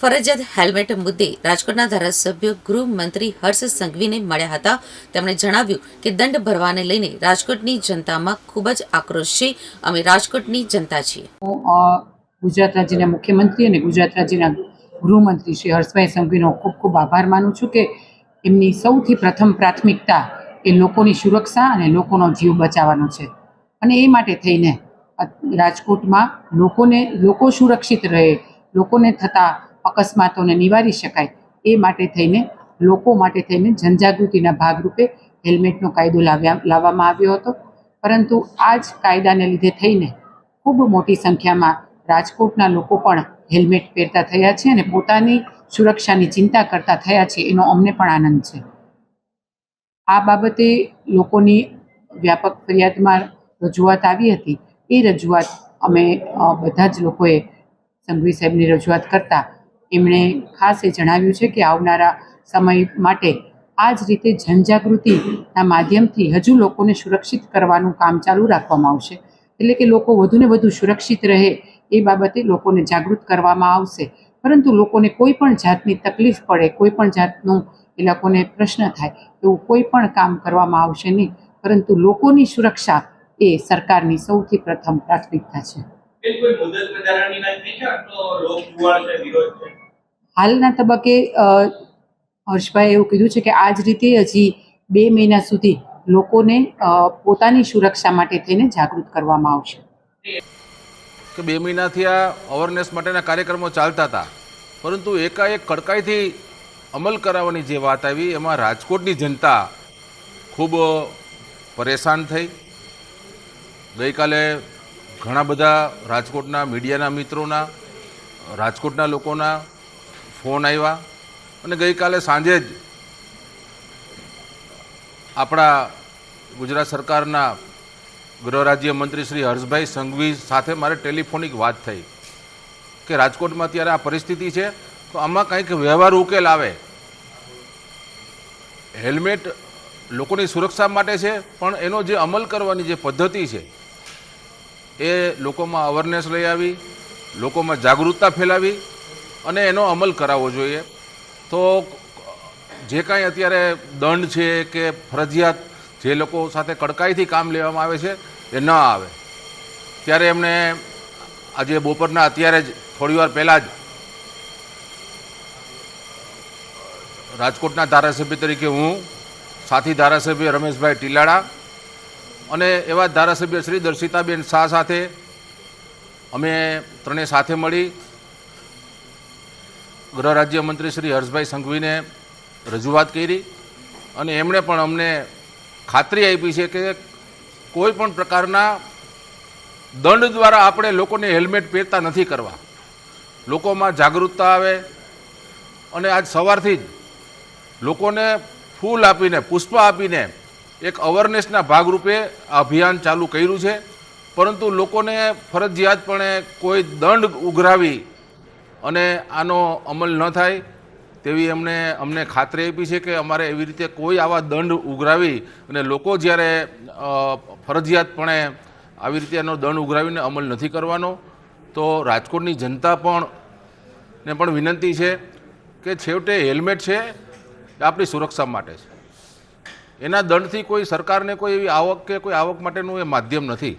ફરજિયાત હેલ્મેટ મુદ્દે રાજકોટના ધારાસભ્ય ગૃહમંત્રી હર્ષ સંઘવીને મળ્યા હતા. તેમણે જણાવ્યું કે દંડ ભરવાને લઈને રાજકોટની જનતામાં ખૂબ જ આક્રોશ છે. અમે રાજકોટની જનતા છીએ. ગુજરાત રાજ્યના મુખ્યમંત્રી અને ગુજરાત રાજ્યના ગૃહમંત્રી શ્રી હર્ષભાઈ સંઘવીનો ખૂબ ખૂબ આભાર માનું છું કે એમની સૌથી પ્રથમ પ્રાથમિકતા એ લોકોની સુરક્ષા અને લોકોનો જીવ બચાવવાનો છે. અને એ માટે થઈને રાજકોટમાં લોકોને, લોકો સુરક્ષિત રહે, લોકોને થતા અકસ્માતોને નિવારી શકાય. એ માટે થઈને, લોકો માટે થઈને જનજાગૃતિના ભાગરૂપે હેલ્મેટનો કાયદો લાવ્યા, લાવવામાં આવ્યો હતો. પરંતુ આ જ કાયદાને લીધે થઈને ખૂબ મોટી સંખ્યામાં રાજકોટના લોકો પણ હેલ્મેટ પહેરતા થયા છે અને પોતાની સુરક્ષાની ચિંતા કરતા થયા છે, એનો અમને પણ આનંદ છે. આ બાબતે લોકોની વ્યાપક ફરિયાદમાં રજૂઆત આવી હતી. એ રજૂઆત અમે બધા જ લોકોએ સંઘવી સાહેબની રજૂઆત કરતા એમણે ખાસ એ જણાવ્યું છે કે આવનારા સમય માટે આ જ રીતે જનજાગૃતિના માધ્યમથી હજુ લોકોને સુરક્ષિત કરવાનું કામ ચાલુ રાખવામાં આવશે. એટલે કે લોકો વધુને વધુ સુરક્ષિત રહે એ બાબતે લોકોને જાગૃત કરવામાં આવશે. પરંતુ લોકોને કોઈ પણ જાતની તકલીફ પડે, કોઈ પણ જાતનું એ લોકોને પ્રશ્ન થાય, એવું કોઈ પણ કામ કરવામાં આવશે નહીં. પરંતુ લોકોની સુરક્ષા એ સરકારની સૌથી પ્રથમ પ્રાથમિકતા છે. બિલકુલ મુદત વધારાની વાત નહીં છે? આટલો લોક છે, વિરોધ છે? હાલના તબક્કે હર્ષભાઈ એવું કીધું છે કે આ જ રીતે હજી બે મહિના સુધી લોકોને પોતાની સુરક્ષા માટે થઈને જાગૃત કરવામાં આવશે. કે બે મહિનાથી આ અવેરનેસ માટેના કાર્યક્રમો ચાલતા હતા, પરંતુ એકાએક કડકાઈથી અમલ કરાવવાની જે વાત આવી, એમાં રાજકોટની જનતા ખૂબ પરેશાન થઈ. ગઈકાલે ઘણા બધા રાજકોટના મીડિયાના મિત્રોના, રાજકોટના લોકોના ફોન આવ્યા અને ગઈકાલે સાંજે જ આપણા ગુજરાત સરકારના ગૃહ રાજ્ય મંત્રી શ્રી હર્ષભાઈ સંઘવી સાથે મારે ટેલિફોનિક વાત થઈ કે રાજકોટમાં અત્યારે આ પરિસ્થિતિ છે, તો આમાં કંઈક વ્યવહાર ઉકેલ આવે. હેલ્મેટ લોકોની સુરક્ષા માટે છે, પણ એનો જે અમલ કરવાની જે પદ્ધતિ છે, એ લોકોમાં અવેરનેસ લઈ આવી, લોકોમાં જાગૃતતા ફેલાવી અને એનો અમલ કરાવવો જોઈએ. તો જે કાંઈ અત્યારે દંડ છે કે ફરજિયાત જે લોકો સાથે કડકાઈથી કામ લેવામાં આવે છે, એ ન આવે. ત્યારે એમણે આજે બપોરના અત્યારે જ થોડી વાર પહેલાં જ રાજકોટના ધારાસભ્ય તરીકે હું, સાથી ધારાસભ્ય રમેશભાઈ ટીલાડા અને એવા ધારાસભ્ય શ્રી દર્શિતાબેન શાહ સાથે અમે ત્રણેય સાથે મળી ગૃહ રાજ્યમંત્રી શ્રી હર્ષભાઈ સંઘવીને રજૂઆત કરી અને એમણે પણ અમને ખાતરી આપી છે કે કોઈ પણ પ્રકારના દંડ દ્વારા આપણે લોકોને હેલ્મેટ પહેરતા નથી કરવા. લોકોમાં જાગૃતતા આવે અને આજ સવારથી જ લોકોને ફૂલ આપીને, પુષ્પ આપીને એક અવેરનેસના ભાગરૂપે આ અભિયાન ચાલુ કર્યું છે. પરંતુ લોકોને ફરજિયાતપણે કોઈ દંડ ઉઘરાવી અને આનો અમલ ન થાય તેવી એમણે અમને ખાતરી આપી છે કે અમારે એવી રીતે કોઈ આવા દંડ ઉઘરાવી અને લોકો જ્યારે ફરજિયાતપણે આવી રીતે એનો દંડ ઉઘરાવીને અમલ નથી કરવાનો, તો રાજકોટની જનતા પણ, ને પણ વિનંતી છે કે છેવટે હેલ્મેટ છે એ આપણી સુરક્ષા માટે છે. એના દંડથી કોઈ સરકારને કોઈ એવી આવક કે કોઈ આવક માટેનું એ માધ્યમ નથી.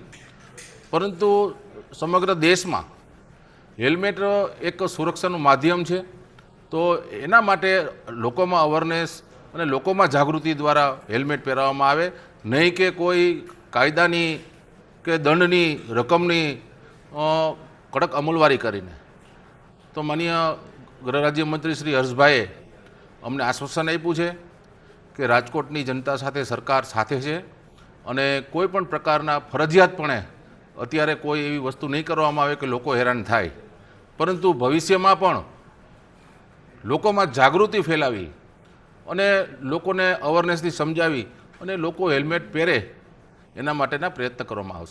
પરંતુ સમગ્ર દેશમાં હેલ્મેટ એક સુરક્ષાનું માધ્યમ છે. તો એના માટે લોકોમાં અવેરનેસ અને લોકોમાં જાગૃતિ દ્વારા હેલ્મેટ પહેરાવવામાં આવે. નહીં કે કોઈ કાયદાની કે દંડની રકમની કડક અમલવારી કરીને. તો માનીય ગૃહરાજ્યમંત્રી શ્રી હર્ષભાઈએ અમને આશ્વાસન આપ્યું છે કે રાજકોટની જનતા સાથે સરકાર સાથે છે અને કોઈ પણ પ્રકારના ફરજિયાતપણે અત્યારે કોઈ એવી વસ્તુ નહીં કરવામાં આવે કે લોકો હેરાન થાય. પરંતુ ભવિષ્યમાં પણ લોકોમાં જાગૃતિ ફેલાવી અને લોકોને અવેરનેસથી સમજાવી અને લોકો હેલ્મેટ પહેરે એના માટેના પ્રયત્ન કરવામાં આવશે.